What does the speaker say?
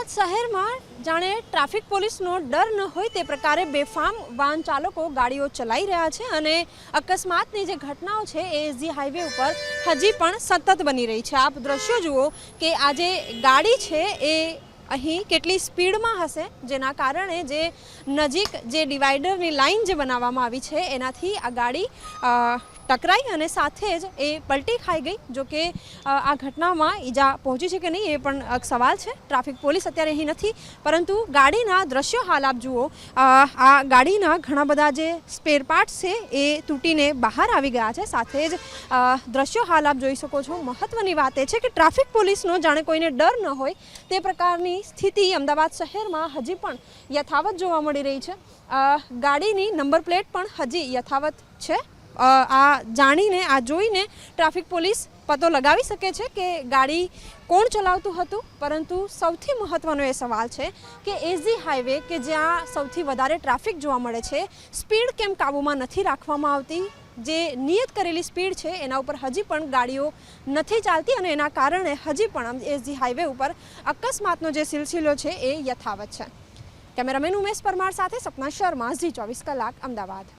અમદાવાદ શહેરમાં જાણે ટ્રાફિક પોલીસનો ડર ન હોય તે પ્રકારે બેફામ વાહન ચાલકો ગાડીઓ ચલાવી રહ્યા છે અને અકસ્માતની જે ઘટનાઓ છે એ એસજી હાઈવે ઉપર હજી પણ સતત બની રહી છે. આપ દ્રશ્યો જુઓ કે આ જે ગાડી છે એ અહીં કેટલી સ્પીડમાં હશે? જેના કારણે જે નજીક જે ડિવાઈડરની લાઈન જે બનાવવામાં આવી છે, એનાથી આ ગાડી ટકરાઈ અને સાથે જ એ પલટી ખાઈ ગઈ. જો કે આ ઘટનામાં ઈજા પહોંચી છે કે નહીં એ પણ એક સવાલ છે. ટ્રાફિક પોલીસ અત્યારે અહીં નથી, પરંતુ ગાડીના દ્રશ્યો હાલ આપ જુઓ આ ગાડીના ઘણા બધા જે સ્પેર પાર્ટ્સ છે એ તૂટીને બહાર આવી ગયા છે. સાથે જ દ્રશ્યો હાલ આપ જોઈ શકો છો. મહત્વની વાત એ છે કે ટ્રાફિક પોલીસનો જાણે કોઈને ડર ન હોય, તે પ્રકારની સ્થિતિ અમદાવાદ શહેરમાં હજી પણ યથાવત જોવા મળી રહી છે. ગાડીની નંબર પ્લેટ પણ હજી યથાવત છે. આ જાણીને, આ જોઈને ટ્રાફિક પોલીસ પતો લગાવી શકે છે કે ગાડી કોણ ચલાવતું હતું, પરંતુ સૌથી મહત્વનો એ સવાલ છે કે એઝી હાઈવે કે જ્યાં સૌથી વધારે ટ્રાફિક જોવા મળે છે, સ્પીડ કેમ કાબૂમાં નથી રાખવામાં આવતી? જે નિયત કરેલી સ્પીડ છે, એના ઉપર હજી પણ ગાડીઓ નથી ચાલતી અને એના કારણે હજી પણ એસજી હાઈવે ઉપર અકસ્માતનો જે સિલસિલો છે, એ યથાવત છે. કેમેરામેન ઉમેશ પરમાર સાથે સપના શર્મા, ઝી ચોવીસ કલાક, અમદાવાદ.